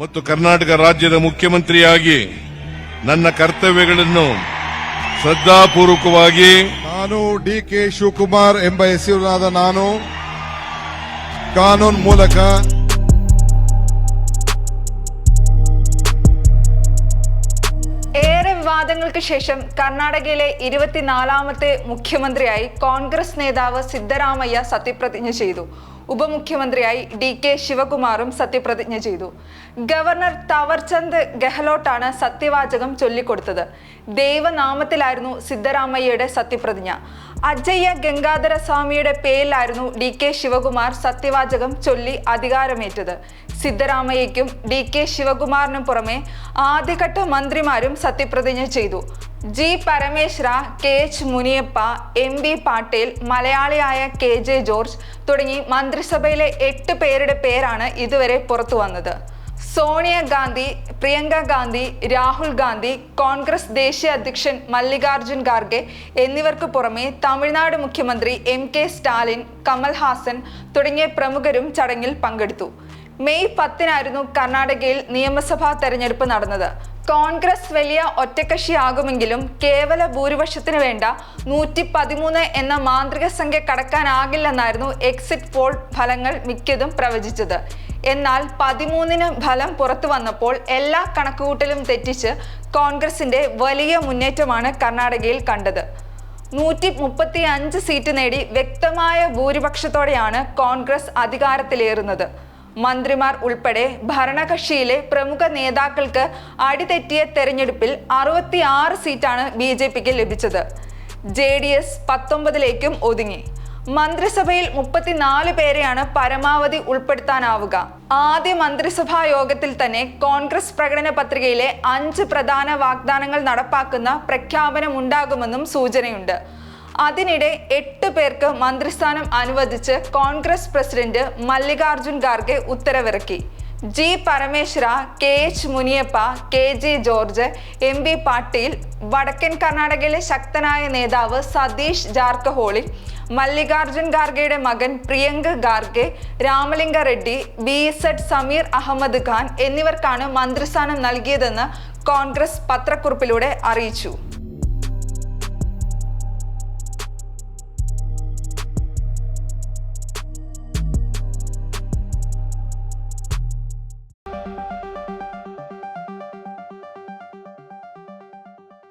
ಮತ್ತು ಕರ್ನಾಟಕ ರಾಜ್ಯದ ಮುಖ್ಯಮಂತ್ರಿಯಾಗಿ ನನ್ನ ಕರ್ತವ್ಯಗಳನ್ನು ಶ್ರದ್ಧಾಪೂರ್ವಕವಾಗಿ ನಾನು ಡಿ ಕೆ ಶಿವಕುಮಾರ್ ಎಂಬ ಹೆಸರಿನಾದ ನಾನು ಕಾನೂನು ಮೂಲಕ ഏറെ വിവാദങ്ങൾക്ക് ശേഷം കർണാടകയിലെ ഇരുപത്തിനാലാമത്തെ മുഖ്യമന്ത്രിയായി കോൺഗ്രസ് നേതാവ് സിദ്ധരാമയ്യ സത്യപ്രതിജ്ഞ ചെയ്തു ഉപമുഖ്യമന്ത്രിയായി ഡി കെ ശിവകുമാറും സത്യപ്രതിജ്ഞ ചെയ്തു. ഗവർണർ തവർചന്ദ് ഗെഹ്ലോട്ടാണ് സത്യവാചകം ചൊല്ലിക്കൊടുത്തത്. ദൈവനാമത്തിലായിരുന്നു സിദ്ധരാമയ്യയുടെ സത്യപ്രതിജ്ഞ. അജയ്യ ഗംഗാധര സ്വാമിയുടെ പേരിലായിരുന്നു ഡി കെ ശിവകുമാർ സത്യവാചകം ചൊല്ലി അധികാരമേറ്റത്. സിദ്ധരാമയ്യയ്ക്കും ഡി കെ ശിവകുമാറിനും പുറമെ ആദ്യഘട്ട മന്ത്രിമാരും സത്യപ്രതിജ്ഞ ചെയ്തു. G Parameshwara K H Muniyappa M B Patel മലയാളിയായ കെ ജെ ജോർജ് തുടങ്ങി മന്ത്രിസഭയിലെ എട്ട് പേരുടെ പേരാണ് ഇതുവരെ പുറത്തു വന്നത്. സോണിയാഗാന്ധി പ്രിയങ്ക ഗാന്ധി രാഹുൽ ഗാന്ധി കോൺഗ്രസ് ദേശീയ അധ്യക്ഷൻ മല്ലികാർജുൻ ഖാർഗെ എന്നിവർക്ക് പുറമെ തമിഴ്നാട് മുഖ്യമന്ത്രി എം കെ സ്റ്റാലിൻ കമൽഹാസൻ തുടങ്ങിയ പ്രമുഖരും ചടങ്ങിൽ പങ്കെടുത്തു. മെയ് പത്തിനായിരുന്നു കർണാടകയിൽ നിയമസഭാ തെരഞ്ഞെടുപ്പ് നടന്നത്. കോൺഗ്രസ് വലിയ ഒറ്റക്കക്ഷിയാകുമെങ്കിലും കേവല ഭൂരിപക്ഷത്തിന് വേണ്ട നൂറ്റി പതിമൂന്ന് എന്ന മാന്ത്രിക സംഖ്യ കടക്കാനാകില്ലെന്നായിരുന്നു എക്സിറ്റ് പോൾ ഫലങ്ങൾ മിക്കതും പ്രവചിച്ചത്. എന്നാൽ പതിമൂന്നിന് ഫലം പുറത്തു വന്നപ്പോൾ എല്ലാ കണക്കുകൂട്ടലും തെറ്റിച്ച് കോൺഗ്രസിന്റെ വലിയ മുന്നേറ്റമാണ് കർണാടകയിൽ കണ്ടത്. നൂറ്റി മുപ്പത്തി അഞ്ച് സീറ്റ് നേടി വ്യക്തമായ ഭൂരിപക്ഷത്തോടെയാണ് കോൺഗ്രസ് അധികാരത്തിലേറുന്നത്. മന്ത്രിമാർ ഉൾപ്പെടെ ഭരണകക്ഷിയിലെ പ്രമുഖ നേതാക്കൾക്ക് അടിതെറ്റിയ തെരഞ്ഞെടുപ്പിൽ അറുപത്തിയാറ് സീറ്റാണ് ബി ജെ പിക്ക് ലഭിച്ചത്. ജെ ഡി എസ് പത്തൊമ്പതിലേക്കും ഒതുങ്ങി. മന്ത്രിസഭയിൽ മുപ്പത്തിനാല് പേരെയാണ് പരമാവധി ഉൾപ്പെടുത്താനാവുക. ആദ്യ മന്ത്രിസഭാ യോഗത്തിൽ തന്നെ കോൺഗ്രസ് പ്രകടന പത്രികയിലെ അഞ്ച് പ്രധാന വാഗ്ദാനങ്ങൾ നടപ്പാക്കുന്ന പ്രഖ്യാപനമുണ്ടാകുമെന്നും സൂചനയുണ്ട്. അതിനിടെ എട്ട് പേർക്ക് മന്ത്രിസ്ഥാനം അനുവദിച്ച് കോൺഗ്രസ് പ്രസിഡന്റ് മല്ലികാർജുൻ ഖാർഗെ ഉത്തരവിറക്കി. G Parameshwara K H Muniyappa K J George M B Patil വടക്കൻ കർണാടകയിലെ ശക്തനായ നേതാവ് സതീഷ് ജാർക്കഹോളി മല്ലികാർജുൻ ഖാർഗെയുടെ മകൻ പ്രിയങ്ക ഖാർഗെ രാമലിംഗ റെഡ്ഡി ബി സെഡ് സമീർ അഹമ്മദ് ഖാൻ എന്നിവർക്കാണ് മന്ത്രിസ്ഥാനം നൽകിയതെന്ന് കോൺഗ്രസ് പത്രക്കുറിപ്പിലൂടെ അറിയിച്ചു.